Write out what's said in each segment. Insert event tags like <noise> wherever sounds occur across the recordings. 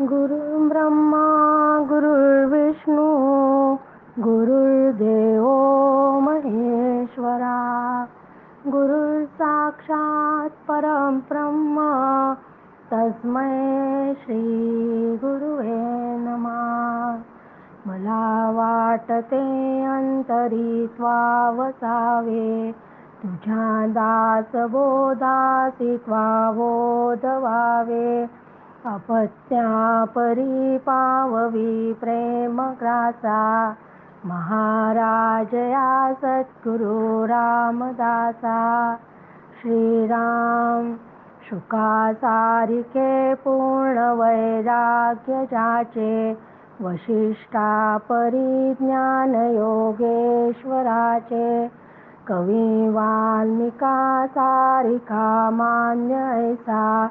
गुरु ब्रह्मा गुरुर्विष्णू गुरुर्देव महेश्वरा गुरुर् साक्षात परम ब्रह्म तस्मै श्री गुरुवे नमा। मला वाटते अंतरी वसावे तुझ्या दास बोधासी त्वाबोध व्हावे अपत्या परी पाववी प्रेम ग्रासा महाराज या सद्गुरु रामदासा. श्रीराम शुका सारिके पूर्ण वैराग्य जाचे वशिष्ठा परिज्ञान योगेश्वराचे कवी वाल्मिका सारिका मान्य ऐसा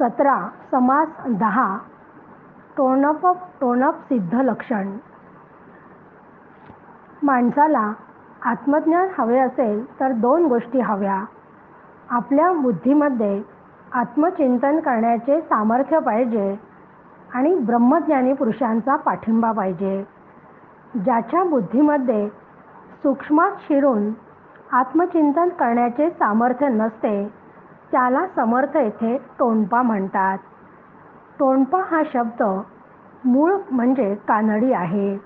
सतरा समास दहा टोणप टोणप सिद्ध लक्षण. माणसाला आत्मज्ञान हवे असेल तर दोन गोष्टी हव्या. आपल्या बुद्धीमध्ये आत्मचिंतन करण्याचे सामर्थ्य पाहिजे आणि ब्रह्मज्ञानी पुरुषांचा पाठिंबा पाहिजे. ज्याच्या बुद्धीमध्ये सूक्ष्मात शिरून आत्मचिंतन करण्याचे सामर्थ्य नसते त्याला समर्थ येथे टोणपा म्हणतात. टोणपा हा शब्द मूळ म्हणजे कानडी आहे.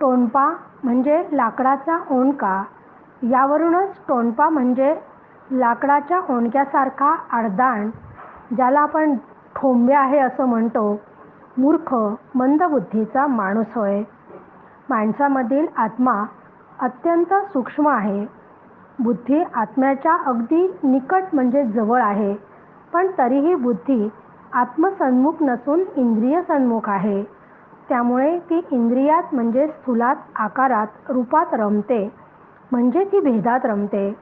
टोणपा म्हणजे लाकडाचा ओणका. यावरूनच टोणपा म्हणजे लाकडाच्या ओणक्यासारखा आडदाण ज्याला आपण ठोंबे आहे असं म्हणतो. मूर्ख मंदबुद्धीचा माणूस होय. माणसामधील आत्मा अत्यंत सूक्ष्म आहे. बुद्धी आत्म्याच्या अगदी निकट म्हणजे जवळ आहे. पण तरीही बुद्धी आत्मसन्मुख नसून इंद्रिय सन्मुख आहे. त्यामुळे ती इंद्रियात म्हणजे स्थूलात आकारात रूपात रमते. म्हणजे ती भेदात रमते.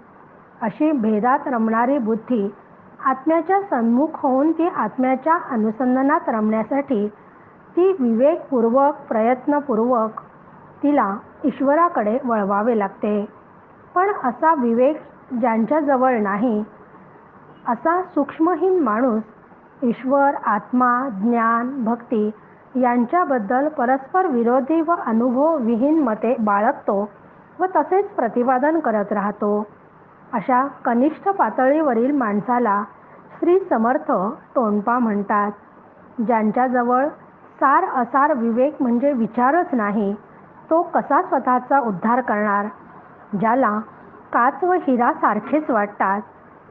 अशी भेदात रमणारी बुद्धी आत्म्याच्या सन्मुख होऊन ती आत्म्याच्या अनुसंधानात रमण्यासाठी ती विवेकपूर्वक प्रयत्नपूर्वक तिला ईश्वराकडे वळवावे लागते. पण असा विवेक ज्यांच्याजवळ नाही असा सूक्ष्महीन माणूस ईश्वर आत्मा ज्ञान भक्ती यांच्याबद्दल परस्पर विरोधी व अनुभवविहीन मते बाळगतो व तसेच प्रतिपादन करत राहतो. अशा कनिष्ठ पातळीवरील माणसाला श्री समर्थ टोणपा म्हणतात. ज्यांच्याजवळ सार असार विवेक म्हणजे विचारच नाही तो कसा स्वतःचा उद्धार करणार? ज्याला काच व हिरा सारखेच वाटतात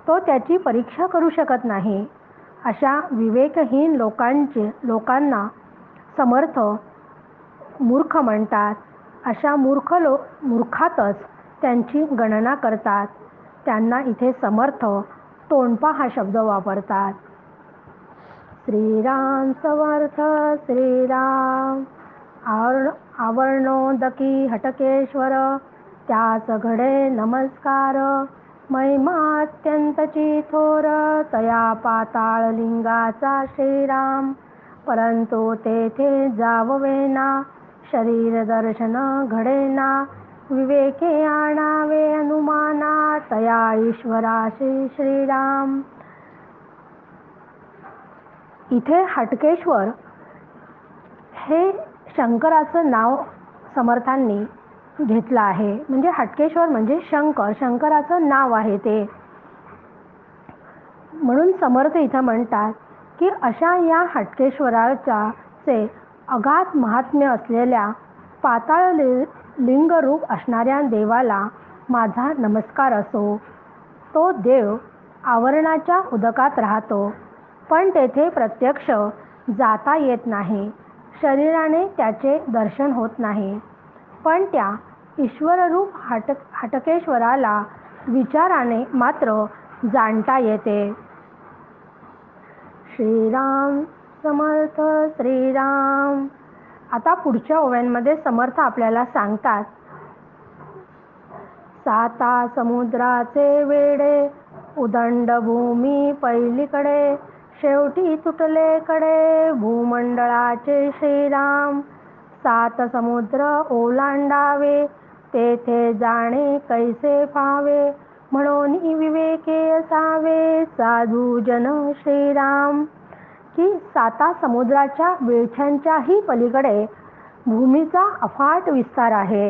तो त्याची परीक्षा करू शकत नाही. अशा विवेकहीन लोकांचे लोकांना समर्थ मूर्ख म्हणतात. अशा मूर्ख लो मूर्खातच त्यांची गणना करतात. त्यांना इथे समर्थ तोंडपा हा शब्द वापरतात. श्रीराम समर्थ श्रीराम. आवर्ण आवरणोदकी हटकेश्वर. त्याच घडे नमस्कार. महिमा अत्यंतची थोर तया पाताळ लिंगाचा श्रीराम. परंतु तेथे जाववेना शरीर दर्शन घडेना विवेके आणावे अनुमाना तया ईश्वराशी श्रीराम. इथे हटकेश्वर हे शंकराचं नाव समर्थांनी घेतलं आहे. म्हणजे हटकेश्वर म्हणजे शंकर. शंकराचं नाव आहे ते. म्हणून समर्थ इथं म्हणतात की अशा या हटकेश्वराच्या चे अगाध महात्म्य असलेल्या पाताळ लिंगरूप असणाऱ्या देवाला माझा नमस्कार असो. तो देव आवरणाच्या उदकात राहतो. पण तेथे प्रत्यक्ष जाता येत नाही. शरीराने त्याचे दर्शन होत नाही. पण त्या ईश्वररूप हाटक हटकेश्वराला विचाराने मात्र जाणता येते. श्रीराम समर्थ श्रीराम. आता पुढच्या ओव्यांमध्ये समर्थ आपल्याला सांगतात साता समुद्राचे वेडे उदंड भूमी पहिलीकडे शेवटी तुटले कडे भूमंडळाचे श्रीराम. सात समुद्र ओलांडावे तेथे जाणे कैसे फावे म्हणून विवेके असावे साधू जन श्रीराम. की साता समुद्राच्या वेळछ्यांच्याही पलीकडे भूमीचा अफाट विस्तार आहे.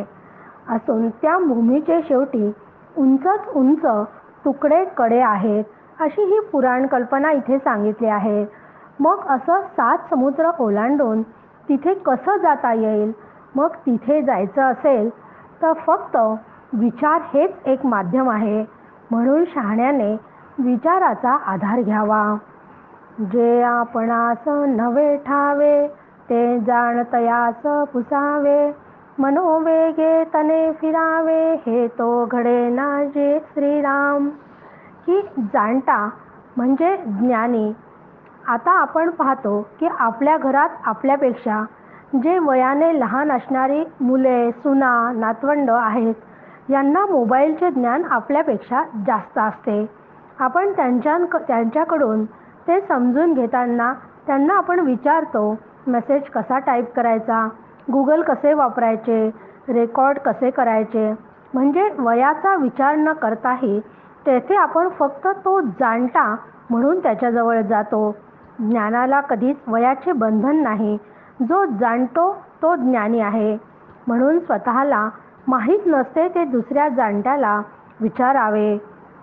असून त्या भूमीचे शेवटी उंचच उंच तुकडे कडे आहेत अशी ही पुराण कल्पना इथे सांगितली आहे. मग असं सात समुद्र ओलांडून तिथे कसं जाता येईल? मग तिथे जायचं असेल तर फक्त विचार हेच एक माध्यम आहे. म्हणून शहाण्याने विचाराचा आधार घ्यावा. जे आपणास नवे ठावे ते जाणतयास पुसावे. मनोवेगे तने फिरावे हे तो घडे ना जे श्रीराम. की जाणता म्हणजे ज्ञानी आता आपण पाहतो की आपल्या घरात आपल्यापेक्षा जे वयाने लहान असणारी मुले सुना नातवंड आहेत यांना मोबाईलचे ज्ञान आपल्यापेक्षा जास्त असते. आपण त्यांच्या त्यांच्याकडून ते समजून घेताना त्यांना आपण विचारतो मेसेज कसा टाईप करायचा? गुगल कसे वापरायचे? रेकॉर्ड कसे करायचे? म्हणजे वयाचा विचार न करताही तेथे आपण फक्त तो जाणता म्हणून त्याच्याजवळ जातो. ज्ञानाला कधीच वयाचे बंधन नाही. जो जाणतो तो ज्ञानी आहे. म्हणून स्वतःला माहीत नसते ते दुसऱ्या जाणत्याला विचारावे.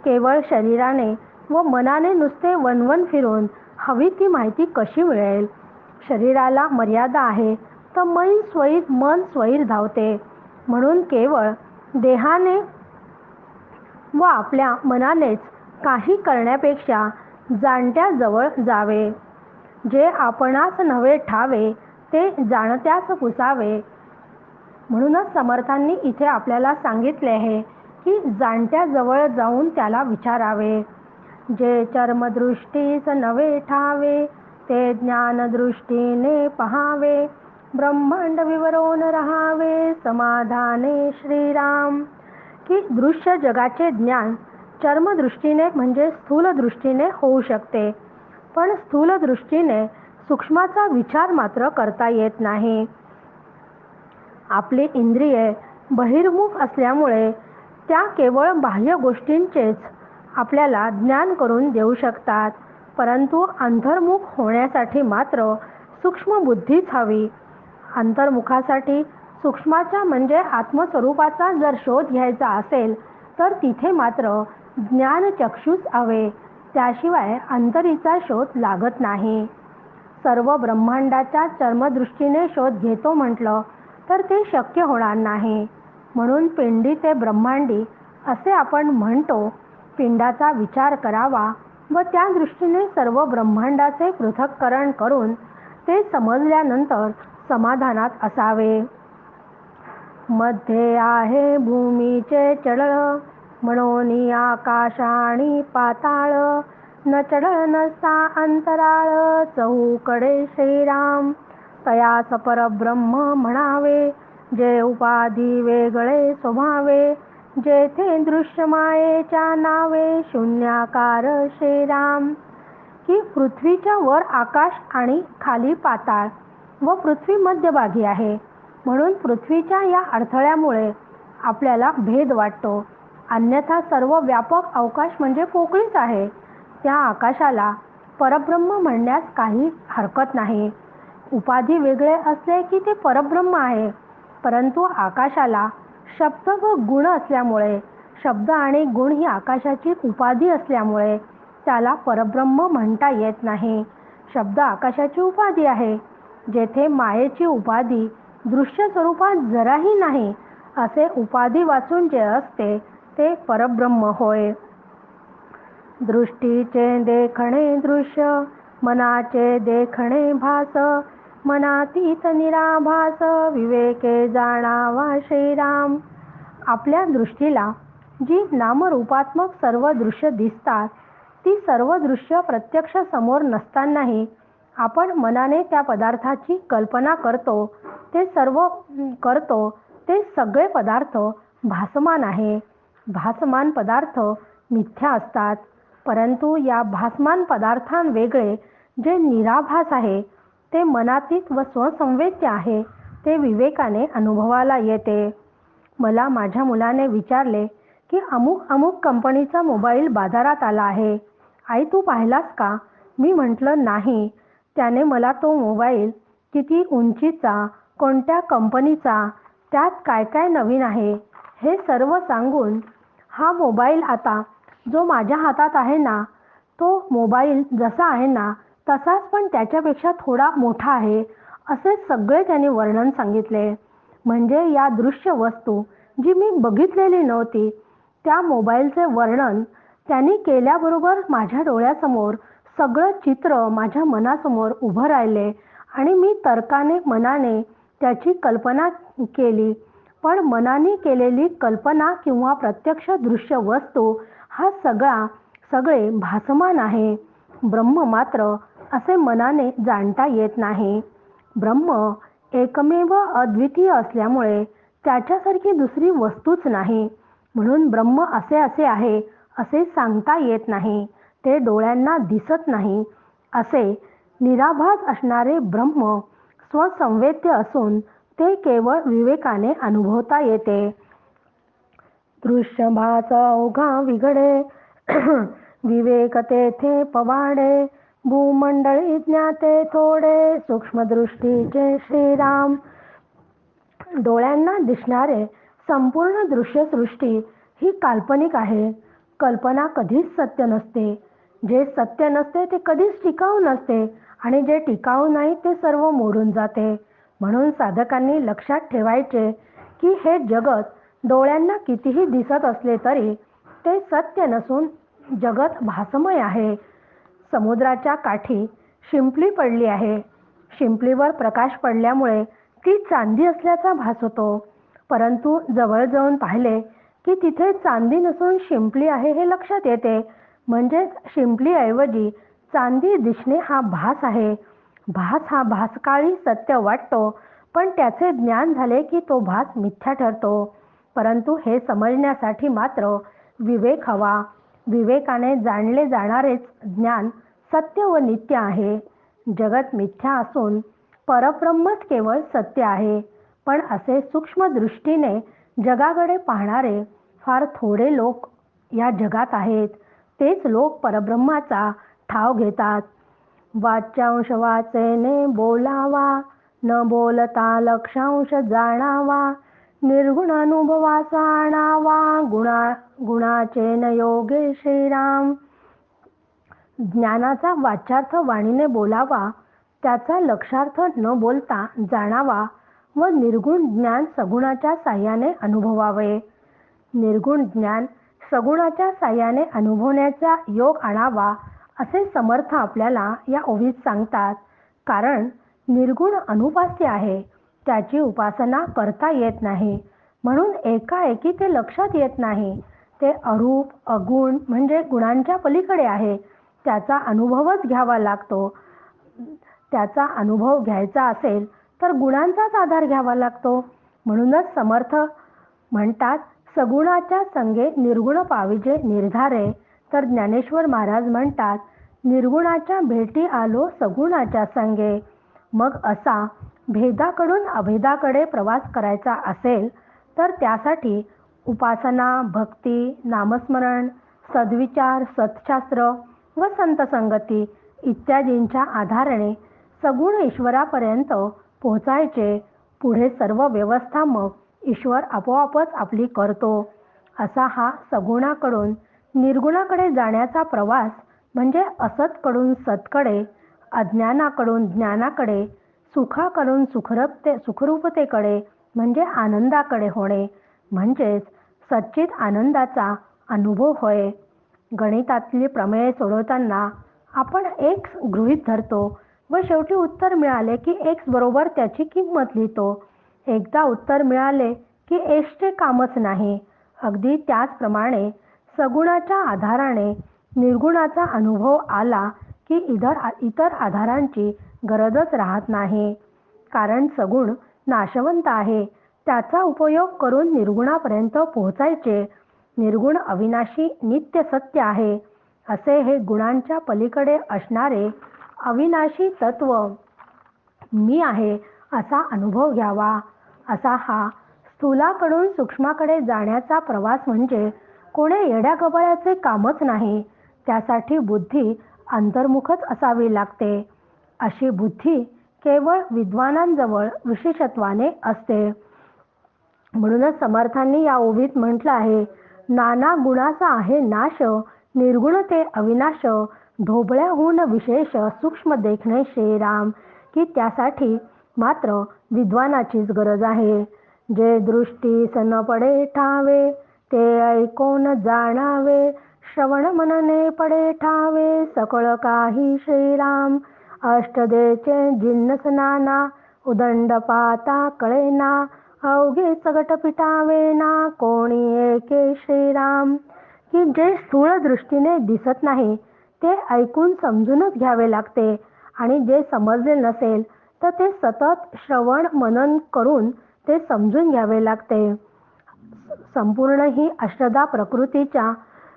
केवळ शरीराने व मनाने नुसते वनवन फिरून हवी ती माहिती कशी मिळेल? शरीराला मर्यादा आहे तर मन स्वैर मन स्वैर धावते. म्हणून केवळ देहाने व आपल्या मनानेच काही करण्यापेक्षा जाणत्याजवळ जावे. जे आपणास नव्हे ठावे ते जाणत्यास पुसावे. म्हणूनच समर्थांनी इथे आपल्याला सांगितले आहे की जाणत्याजवळ जाऊन त्याला विचारावे. जे चर्मदृष्टीस नवे ठावे ते ज्ञानदृष्टीने पहावे. ब्रह्मांड विवरून राहावे. समाधाने श्रीराम. की दृश्य जगाचे ज्ञान चर्मदृष्टीने म्हणजे स्थूल दृष्टीने होऊ शकते. पण स्थूल दृष्टीने सूक्ष्माचा विचार मात्र करता येत नाही. आपली इंद्रिये बहिर्मुख असल्यामुळे त्या केवळ बाह्य गोष्टींचेच आपल्याला ज्ञान करून देऊ शकतात. परंतु अंतर्मुख होण्यासाठी मात्र सूक्ष्म बुद्धीच हवी. अंतर्मुखासाठी सूक्ष्माच्या म्हणजे आत्मस्वरूपाचा जर शोध घ्यायचा असेल तर तिथे मात्र ज्ञानचक्षुष हवे. त्याशिवाय अंतरीचा शोध लागत नाही. सर्व ब्रह्मांडाच्या चर्मदृष्टीने शोध घेतो म्हटलं तर ते शक्य होणार नाही. म्हणून पिंडी ते ब्रह्मांडी असे आपण म्हणतो पिंडाचा विचार करावा व त्या दृष्टीने सर्व ब्रह्मांडाचे पृथक्करण करून ते समजल्यानंतर समाधानात असावे. मध्ये आहे भूमीचे चळ म्हणून आकाश आणि पाताळ. न चढळ नसा अंतराळ. चहूकडे श्रीराम. तयास परब्रह्म म्हणावे. जे उपाधी वेगळे स्वभावे. जेथे दृश्यमायेच्या नावे. शून्याकार श्रीराम. की पृथ्वीच्या वर आकाश आणि खाली पाताळ व पृथ्वी मध्यभागी आहे. म्हणून पृथ्वीच्या या अडथळ्यामुळे आपल्याला भेद वाटतो. अन्यथा सर्व व्यापक अवकाश म्हणजे पोकळीच आहे. त्या आकाशाला परब्रह्म म्हणण्यास काही हरकत नाही. उपाधी वेगळे असले की ते परब्रह्म आहे. परंतु आकाशाला शब्द व गुण असल्यामुळे शब्द आणि गुण ही आकाशाची उपाधी असल्यामुळे त्याला परब्रह्म म्हणता येत नाही. शब्द आकाशाची उपाधी आहे. जेथे मायेची उपाधी दृश्य स्वरूपात जराही नाही असे उपाधी वाचून जे असते ते परब्रह्म होय. दृष्टीचे देखणे दृश्य मनाचे देखणे भास मनातीत निराभास विवेके जाणावा श्रीराम. आपल्या दृष्टीला जी नामरूपात्मक सर्व दृश्य दिसतात ती सर्व दृश्य प्रत्यक्ष समोर नसतानाही आपण मनाने त्या पदार्थाची कल्पना करतो ते सर्व करतो ते सगळे पदार्थ भासमान आहे. भासमान पदार्थ मिथ्या असतात. परंतु या भासमान पदार्थांवेगळे जे निराभास आहे ते मनातीत व स्वसंवेद्य आहे ते विवेकाने अनुभवाला येते. मला माझ्या मुलाने विचारले की अमुक अमुक कंपनीचा मोबाईल बाजारात आला आहे. आई तू पाहिलास का? मी म्हटलं नाही. त्याने मला तो मोबाईल किती उंचीचा कोणत्या कंपनीचा त्यात काय काय नवीन आहे? हे सर्व सांगून हा मोबाईल आता जो माझ्या हातात आहे ना तो मोबाईल जसा आहे ना तसाच पण त्याच्यापेक्षा थोडा मोठा आहे असे सगळे त्याने वर्णन सांगितले. म्हणजे या दृश्य वस्तू जी मी बघितलेली नव्हती त्या मोबाईलचे वर्णन त्यांनी केल्याबरोबर माझ्या डोळ्यासमोर सगळं चित्र माझ्या मनासमोर उभं राहिले आणि मी तर्काने मनाने त्याची कल्पना केली. पण मनाने केलेली कल्पना किंवा प्रत्यक्ष दृश्य वस्तू हा सगळा सगळे भासमान आहे. ब्रह्म मात्र असे मनाने जाणता येत नाही. ब्रह्म एकमेव अद्वितीय असल्यामुळे त्याच्यासारखी दुसरी वस्तूच नाही. म्हणून ब्रह्म असे असे आहे असे सांगता येत नाही. ते डोळ्यांना दिसत नाही. असे निराभास असणारे ब्रह्म स्वसंवेद्य असून ते केवळ विवेकाने अनुभवता येते. दृश्यभाचा ओघा विघडे <clears throat> विवेक तेथे पवाडे भूमंडळी ज्ञाते थोडे सूक्ष्मदृष्टीचे श्रीराम. डोळ्यांना दिसणारे संपूर्ण दृश्यसृष्टी ही काल्पनिक आहे. कल्पना कधीच सत्य नसते. जे सत्य नसते ते कधीच टिकाऊ नसते आणि जे टिकाऊ नाही ते सर्व मोडून जाते. म्हणून साधकांनी लक्षात ठेवायचे की हे जगत डोळ्यांना कितीही दिसत असले तरी ते सत्य नसून जगत भासमय आहे. समुद्राच्या काठी शिंपली पडली आहे. शिंपलीवर प्रकाश पडल्यामुळे ती चांदी असल्याचा भास होतो. परंतु जवळ जाऊन पाहिले की तिथे चांदी नसून शिंपली आहे हे लक्षात येते. म्हणजेच शिंपलीऐवजी चांदी दिसणे हा भास आहे. भास हा भासकाळी सत्य वाटतो पण त्याचे ज्ञान झाले की तो भास मिथ्या ठरतो. परंतु हे समजण्यासाठी मात्र विवेक हवा. विवेकाने जाणले जाणारेच ज्ञान सत्य व नित्य आहे. जगत मिथ्या असून परब्रह्मच केवळ सत्य आहे. पण असे सूक्ष्म दृष्टीने जगाकडे पाहणारे फार थोडे लोक या जगात आहेत. तेच लोक परब्रह्माचा ठाव घेतात. वाच्यांश वाचेने बोलावा. न बोलता लक्षांश जाणावा. निर्गुण अनुभवाचा आणावा. गुणा गुणाचे न योगे श्रीराम ज्ञानाचा वाचार्थ वाणीने बोलावा. त्याचा लक्षार्थ न बोलता जाणावा व निर्गुण ज्ञान सगुणाच्या साह्याने अनुभवावे. निर्गुण ज्ञान सगुणाच्या साह्याने अनुभवण्याचा योग आणावा. असे समर्थ आपल्याला या ओवीत सांगतात. कारण निर्गुण अनुपास्य आहे त्याची उपासना करता येत नाही. म्हणून एकाएकी ते लक्षात येत नाही. ते अरूप अगुण म्हणजे गुणांच्या पलीकडे आहे. त्याचा अनुभवच घ्यावा लागतो. त्याचा अनुभव घ्यायचा असेल तर गुणांचाच आधार घ्यावा लागतो. म्हणूनच समर्थ म्हणतात सगुणाच्या संगे निर्गुण पाविजे निर्धारे. तर ज्ञानेश्वर महाराज म्हणतात निर्गुणाच्या भेटी आलो सगुणाच्या संगे. मग असा भेदाकडून अभेदाकडे प्रवास करायचा असेल तर त्यासाठी उपासना भक्ती नामस्मरण सद्विचार सत्शास्त्र व संतसंगती इत्यादींच्या आधाराने सगुण ईश्वरापर्यंत पोहोचायचे. पुढे सर्व व्यवस्था मग ईश्वर आपोआपच आपली करतो. असा हा सगुणाकडून निर्गुणाकडे जाण्याचा प्रवास म्हणजे असतकडून सतकडे अज्ञानाकडून ज्ञानाकडे सुखाकडून सुखरपते सुखरूपतेकडे म्हणजे आनंदाकडे होणे. म्हणजेच सच्चित आनंदाचा अनुभव होय. गणितातली प्रमेय सोडवताना आपण एक्स गृहीत धरतो व शेवटी उत्तर मिळाले की एक्स बरोबर त्याची किंमत लिहितो. एकदा उत्तर मिळाले की एक्सचे कामच नाही. अगदी त्याचप्रमाणे सगुणाच्या आधाराने निर्गुणाचा अनुभव आला की इतर इतर आधारांची गरजच राहत नाही. कारण सगुण नाशवंत आहे. त्याचा उपयोग करून निर्गुणापर्यंत पोहोचायचे. निर्गुण अविनाशी नित्य सत्य आहे. असे हे गुणांच्या पलीकडे असणारे अविनाशी तत्व. मी आहे असा अनुभव घ्यावा. असा हा स्थूलाकडून सूक्ष्माकडे जाण्याचा प्रवास म्हणजे कोण्या येड्या गबाळ्याचे कामच नाही. त्यासाठी बुद्धी अंतर्मुखच असावी लागते. अशी बुद्धी केवळ विद्वानांजवळ विशेषत्वाने असते. म्हणूनच समर्थांनी या ओवीत म्हटलं आहे नाना गुणाचा आहे नाश निर्गुण ते अविनाश ढोबळ्याहून विशेष सूक्ष्म देखणे श्रीराम की त्यासाठी मात्र विद्वानाचीच गरज आहे. जे दृष्टी सन पडे ठावे ते ऐकून जाणावे श्रवण मनने पडे ठावे सकळ काही श्रीराम. अष्टदेचे जिन्नस नाना उदंड पाता कळेना अवघे सगट पिटावे ना कोणी एके श्रीराम. की जे स्थूळ दृष्टीने दिसत नाही ते ऐकून समजूनच घ्यावे लागते. आणि जे समजले नसेल तर ते सतत श्रवण मनन करून ते समजून घ्यावे लागते. संपूर्ण ही अष्टदा प्रकृतीच्या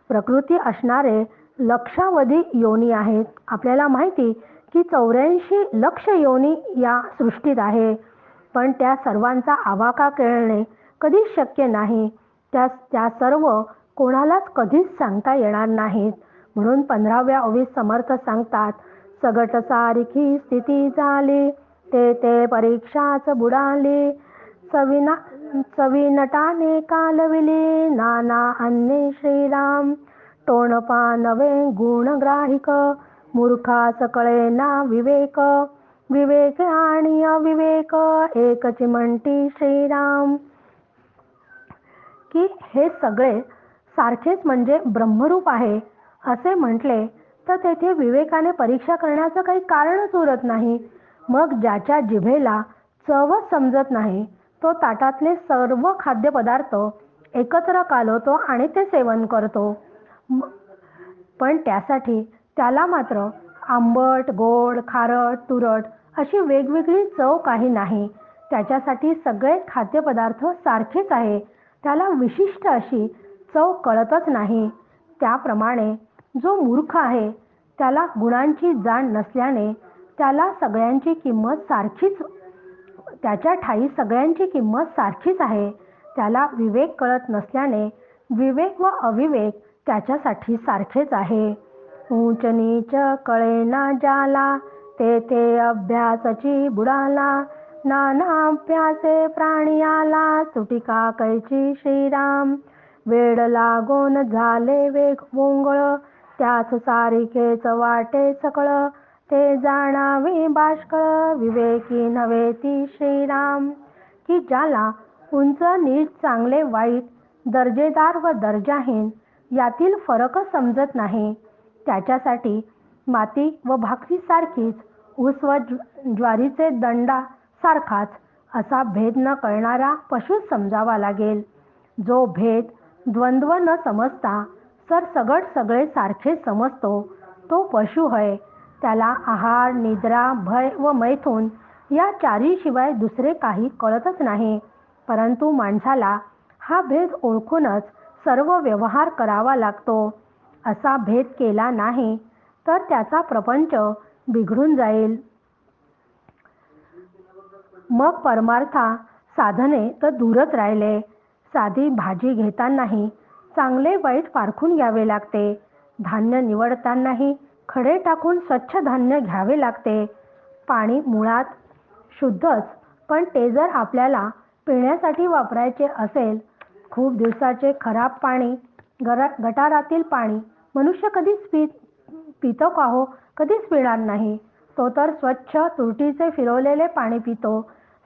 प्रकृती असणारे लक्षावधी योनी आहेत. आपल्याला माहिती की चौऱ्याऐंशी लक्ष योनी या सृष्टीत आहे. पण त्या सर्वांचा आवाका केळणे कधीच शक्य नाही. त्या त्या सर्व कोणालाच कधीच सांगता येणार नाहीत. म्हणून पंधराव्या ओवीस समर्थ सांगतात सगट सारखी स्थिती झाली ते ते परीक्षाच बुडाली चविना चविनटाने कालविली नाना अन्ने श्रीराम. टोणपा नवे गुणग्राहिक मूर्खा सकळे ना विवेक. विवेक आणि अविवेक एकची म्हणती श्रीराम. की हे सगळे सारखेच म्हणजे ब्रह्मरूप आहे असे म्हटले तर तेथे विवेकाने परीक्षा करण्याचं काही कारणच उरत नाही. मग ज्याच्या जिभेला चवच समजत नाही तो ताटातले सर्व खाद्यपदार्थ एकत्र कालवतो आणि ते सेवन करतो. पण त्यासाठी त्याला मात्र आंबट गोड खारट तुरट अशी वेगवेगळी चव काही नाही. त्याच्यासाठी सगळे खाद्यपदार्थ सारखेच आहे. त्याला विशिष्ट अशी चव कळतच नाही. त्याप्रमाणे जो मूर्ख आहे त्याला गुणांची जाण नसल्याने त्याला सगळ्यांची किंमत सारखीच त्याच्या ठाई सगळ्यांची किंमत सारखीच आहे. त्याला विवेक कळत नसल्याने विवेक व अविवेक त्याच्यासाठी सारखेच आहे. उंच नीच कळेना जाला ते ते अभ्यासची बुडाला नाना अभ्यासे प्राणी आला सुटिका कैची श्रीराम. वेड लागून झाले वेग मोंगळ त्याच सारिकेच वाटे सकळ ते जाणावे बाष्कळ विवेकी नव्हे ती श्रीराम. की ज्याला उंच नीट चांगले वाईट दर्जेदार व दर्जाहीन यातील फरक समजत नाही. त्याच्यासाठी माती व भाकरीसारखीच ऊस व ज्वारीचे दंडा सारखाच असा भेद न कळणारा पशु समजावा लागेल. जो भेद द्वंद्व न समजता सरसगट सगळे सारखे समजतो तो पशु होय. त्याला आहार निद्रा भय व मैथून या चारीशिवाय दुसरे काही कळतच नाही. परंतु माणसाला हा भेद ओळखूनच सर्व व्यवहार करावा लागतो. असा भेद केला नाही तर त्याचा प्रपंच बिघडून जाईल. मग परमार्था साधने तर दूरच राहिले. साधी भाजी घेतानाही चांगले वाईट पारखून घ्यावे लागते. धान्य निवडतानाही खडे टाकून स्वच्छ धान्य घ्यावे लागते. पाणी मुळात शुद्धच पण ते जर आपल्याला पिण्यासाठी वापरायचे असेल खूप दिवसाचे खराब पाणी गरा गटारातील पाणी मनुष्य कधीच पी पितो का हो कधीच पिणार नाही. तो तर स्वच्छ तुरटीचे फिरवलेले पाणी पितो.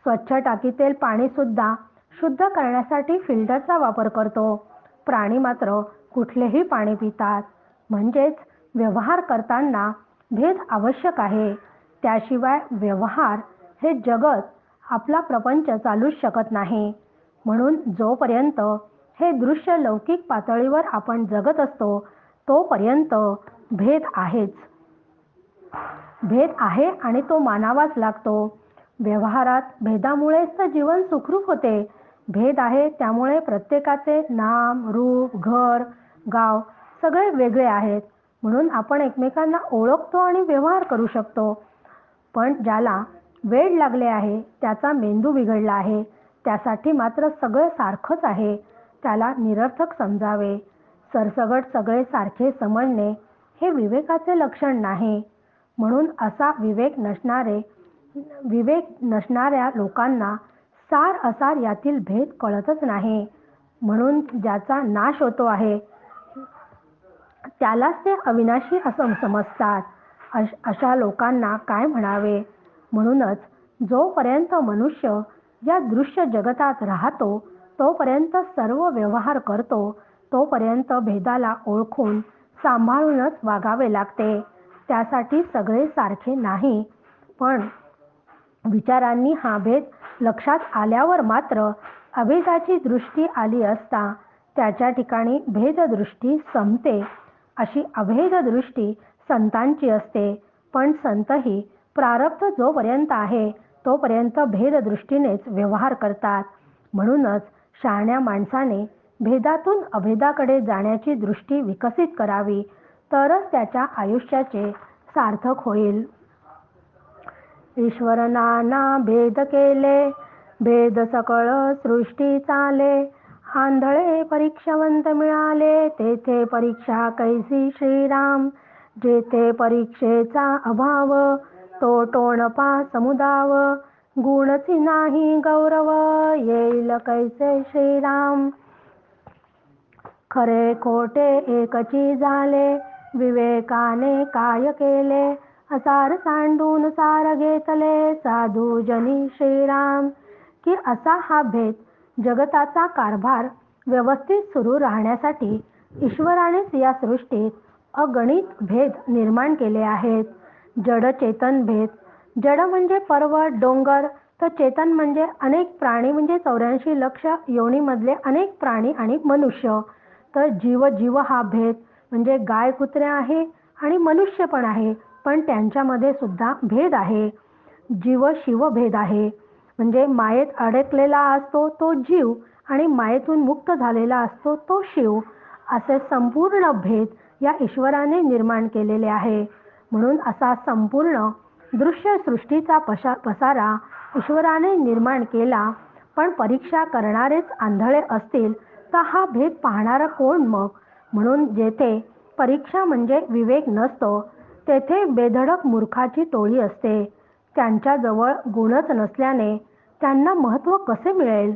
स्वच्छ टाकीतील पाणीसुद्धा शुद्ध करण्यासाठी फिल्टरचा वापर करतो. प्राणी मात्र कुठलेही पाणी पितात. म्हणजेच व्यवहार करताना भेद आवश्यक आहे. त्याशिवाय व्यवहार हे जगत आपला प्रपंच चालूच शकत नाही. म्हणून जोपर्यंत हे दृश्य लौकिक पातळीवर आपण जगत असतो तोपर्यंत भेद आहेच. भेद आहे आणि तो मानावाच लागतो. व्यवहारात भेदामुळेच तर जीवन सुखरूप होते. भेद आहे त्यामुळे प्रत्येकाचे नाम रूप घर गाव सगळे वेगळे आहेत. म्हणून आपण एकमेकांना ओळखतो आणि व्यवहार करू शकतो. पण ज्याला वेळ लागले आहे त्याचा मेंदू बिघडला आहे. त्यासाठी मात्र सगळं सारखंच आहे. त्याला निरर्थक समजावे. सरसगट सगळे सारखे समजणे हे विवेकाचे लक्षण नाही. म्हणून असा विवेक नसणारे विवेक नसणाऱ्या लोकांना सार असार यातील भेद कळतच नाही. म्हणून ज्याचा नाश होतो आहे त्यालाच ते अविनाशी असं समजतात. अश अशा लोकांना काय म्हणावे? म्हणूनच जोपर्यंत मनुष्य या दृश्य जगतात राहतो तोपर्यंत सर्व व्यवहार करतो तोपर्यंत भेदाला ओळखून सांभाळूनच वागावे लागते. त्यासाठी सगळे सारखे नाही. पण विचारांनी हा भेद लक्षात आल्यावर मात्र अभेदाची दृष्टी आली असता त्याच्या ठिकाणी भेददृष्टी संपते. अशी अभेद दृष्टी संतांची असते. पण संतही प्रारब्ध जोपर्यंत आहे तोपर्यंत भेददृष्टीनेच व्यवहार करतात. म्हणूनच शहाण्या माणसाने भेदातून अभेदाकडे जाण्याची दृष्टी विकसित करावी तरच त्याच्या आयुष्याचे सार्थक होईल. ईश्वरनाना भेद केले भेद सकळ सृष्टी चाले आंधळे परीक्षावंत मिळाले तेथे परीक्षा कैसी श्रीराम? जेथे परीक्षेचा अभाव तो टोणपा समुदाव. गुणची नाही गौरव येईल कैसे श्रीराम? खरे खोटे एकची झाले विवेकाने काय केले? असार सांडून सार घेतले साधू जनी श्रीराम. की असा हा भेद जगताचा कारभार व्यवस्थित सुरू राहण्यासाठी ईश्वरानेच या सृष्टीत अगणित भेद निर्माण केले आहेत. जड चेतन भेद. जड म्हणजे पर्वत डोंगर तर चेतन म्हणजे अनेक प्राणी म्हणजे चौऱ्याऐंशी लक्ष योनीमधले अनेक प्राणी आणि मनुष्य. तर जीव जीव हा भेद म्हणजे गाय कुत्र्या आहे आणि मनुष्य पण आहे पण त्यांच्यामध्ये सुद्धा भेद आहे. जीव शिव भेद आहे. म्हणजे मायेत अडकलेला असतो तो जीव आणि मायेतून मुक्त झालेला असतो तो शिव असे संपूर्ण भेद या ईश्वराने निर्माण केलेले आहे. म्हणून असा संपूर्ण दृश्य सृष्टीचा पशा पसारा ईश्वराने निर्माण केला. पण परीक्षा करणारेच आंधळे असतील तर हा भेद पाहणारा कोण मग? म्हणून जेथे परीक्षा म्हणजे विवेक नसतो तेथे बेधडक मूर्खाची टोळी असते. त्यांच्याजवळ गुणच नसल्याने त्यांना महत्त्व कसे मिळेल?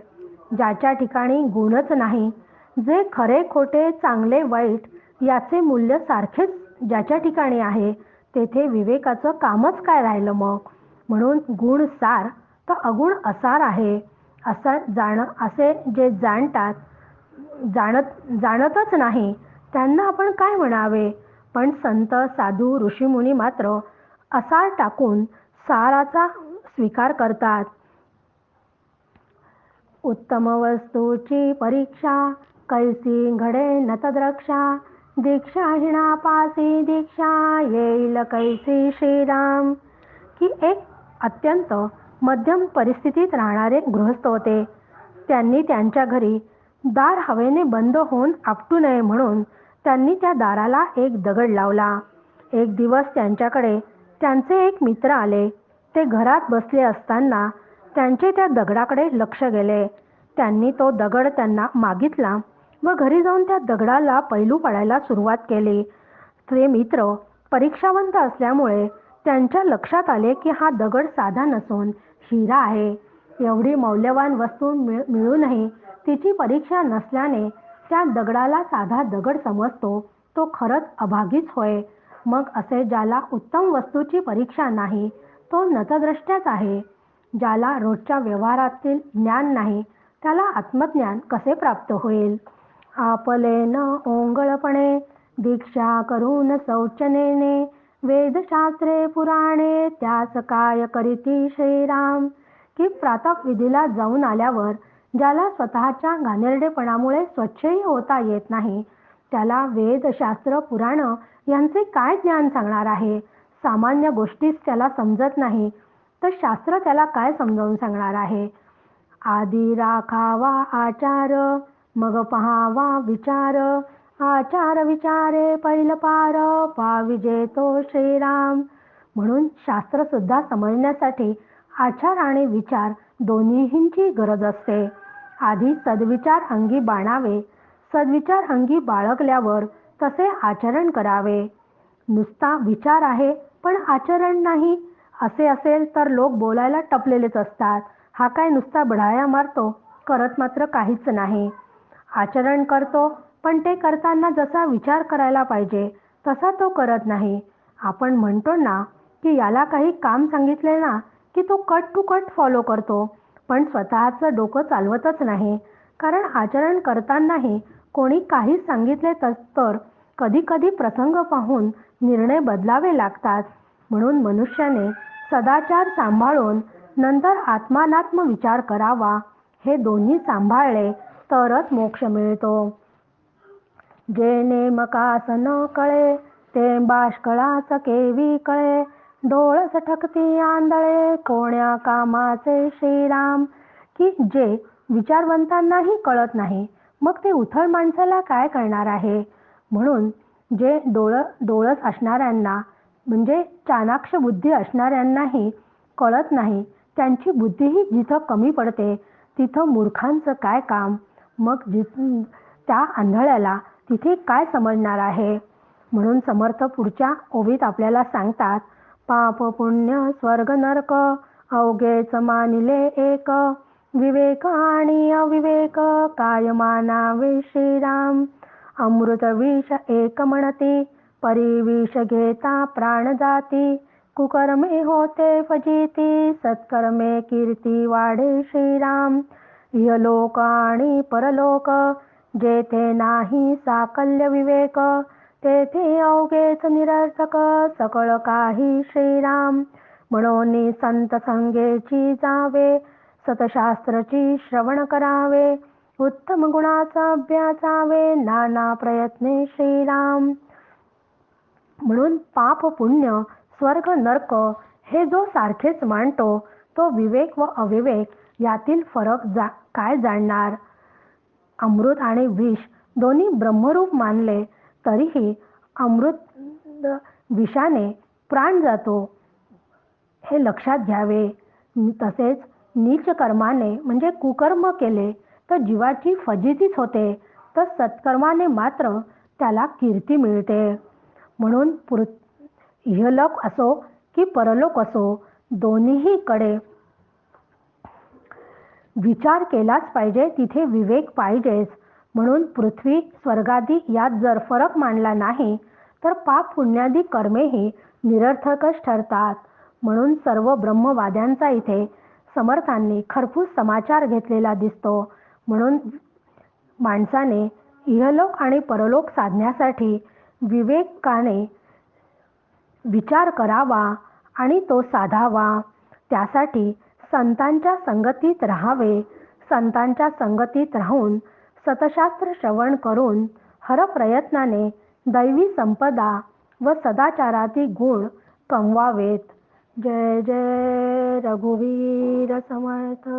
ज्याच्या ठिकाणी गुणच नाही जे खरे खोटे चांगले वाईट याचे मूल्य सारखेच ज्याच्या ठिकाणी आहे तेथे विवेकाचं कामच काय राहिलं मग? म्हणून गुण सार तर अगुण असार आहे. असं जाण असे जे जाणतात जाणत जाणतच नाही त्यांना आपण काय म्हणावे? पण संत साधू ऋषीमुनी मात्र असार टाकून साराचा स्वीकार करतात. उत्तम वस्तूची परीक्षा कैसी घडे नतद्रक्षा दीक्षा पासी दीक्षा येईल कैसी श्रीराम. की एक अत्यंत मध्यम परिस्थितीत राहणारे गृहस्थ होते. त्यांनी त्यांच्या घरी दार हवेने बंद होऊन आपटू नये म्हणून त्यांनी त्या दाराला एक दगड लावला. एक दिवस त्यांच्याकडे त्यांचे एक मित्र आले. ते घरात बसले असताना त्यांचे त्या दगडाकडे लक्ष गेले. त्यांनी तो दगड त्यांना मागितला व घरी जाऊन त्या दगडाला पैलू पाडायला सुरुवात केली. ते मित्र परीक्षावंत असल्यामुळे त्यांच्या लक्षात आले की हा दगड साधा नसून हिरा आहे. एवढी मौल्यवान वस्तू मिळूनही तिची परीक्षा नसल्याने त्या दगडाला साधा दगड समजतो तो खरंच अभागीच होय. मग असे ज्याला उत्तम वस्तूची परीक्षा नाही तो नतद्रष्ट्याच आहे. ज्याला रोजच्या व्यवहारातील ज्ञान नाही त्याला आत्मज्ञान कसे प्राप्त होईल? आपले न ओंगळपणे दीक्षा करून शौचनेने वेदशास्त्रे पुराणे त्यास काय करीती श्रीराम? की विधीला जाऊन आल्यावर ज्याला स्वतःच्या घाणेरडेपणामुळे स्वच्छही होता येत नाही त्याला वेदशास्त्र पुराणं पुराण यांचे काय ज्ञान सांगणार आहे? सामान्य गोष्टीच त्याला समजत नाही. तर शास्त्र त्याला काय समजावून सांगणार आहे? आधी राखावा आचार मग पहावा विचार. आचार विचारे पैल पार पाविजे तो श्रीराम. म्हणून शास्त्र सुद्धा समजण्यासाठी आचार आणि विचार दोन्हींची गरज असते. आधी सद्विचार अंगी बाणावे सद्विचार अंगी बाळगल्यावर तसे आचरण करावे. नुसता विचार आहे पण आचरण नाही. असे असेल तर लोक बोलायला टपलेलेच असतात. हा काय नुसता बढाया मारतो? करत मात्र काहीच नाही. आचरण करतो पण ते करताना जसा विचार करायला पाहिजे तसा तो करत नाही. आपण म्हणतो ना की याला काही काम सांगितले ना की तो कट टू कट फॉलो करतो. पण स्वतःचं डोकं चालवतच नाही. कारण आचरण करतानाही कोणी काही सांगितले तर कधी कधी प्रसंग पाहून निर्णय बदलावे लागतात. म्हणून मनुष्याने सदाचार सांभाळून नंतर आत्मानात्म विचार करावा हे दोन्ही सांभाळले तरच मोक्ष मिळतो. जे नेमकास न कळे ते बाष्कळाच केवी कळे. डोळस ठकती आंधळे कोण्या कामाचे श्रीराम? की जे विचारवंतांनाही कळत नाही मग ते उथळ माणसाला काय करणार आहे? म्हणून जे डोळ डोळस असणाऱ्यांना म्हणजे चाणाक्ष बुद्धी असणाऱ्यांनाही कळत नाही. त्यांची बुद्धीही जिथं कमी पडते तिथं मूर्खांचं काय काम? मग जि त्या आंधळ्याला तिथे काय समजणार आहे? म्हणून समर्थ पुढच्या ओवीत आपल्याला सांगतात पाप पुण्य स्वर्ग नरक अवघेच मानिले एक विवेक आणि अविवेक काय मानावे श्रीराम अमृत विष एक म्हणते परिविष घेता प्राण जाती कुकर्मे होते फजिती सत्कर्मे कीर्ती वाढे श्रीराम. यलोक आणि परलोक जेथे नाही साकल्य विवेक तेथे अवघेच निरर्थक सकळ काही श्रीराम. म्हणून संत संगेची जावे सतशास्त्रची श्रवण करावे उत्तम गुणाचा अभ्यासावे नाना प्रयत्ने श्रीराम. म्हणून पाप पुण्य स्वर्ग नर्क हे जो सारखेच मांडतो तो विवेक व अविवेक यातील फरक जा काय जाणणार? अमृत आणि विष दोन्ही ब्रह्मरूप मानले तरीही अमृत विषाने प्राण जातो. हे लक्षात घ्यावे. तसेच नीच कर्माने म्हणजे कुकर्म केले तर जीवाची फजितीच होते तर सत्कर्माने मात्र त्याला कीर्ती मिळते. म्हणून पृ इहलोक असो की परलोक असो दोन्हीकडे विचार केलाच पाहिजे तिथे विवेक पाहिजेच. म्हणून पृथ्वी स्वर्गादी यात जर फरक मांडला नाही तर पाप पुण्यादी कर्मेही निरर्थकच ठरतात. म्हणून सर्व ब्रह्मवाद्यांचा इथे समर्थांनी खरपूस समाचार घेतलेला दिसतो. म्हणून माणसाने इहलोक आणि परलोक साधण्यासाठी विवेकाने विचार करावा आणि तो साधावा. त्यासाठी संतांच्या संगतीत राहावे. संतांच्या संगतीत राहून सतशास्त्र श्रवण करून हरप्रयत्नाने दैवी संपदा व सदाचारातील गुण कमवावेत. जय जय रघुवीर समर्थ.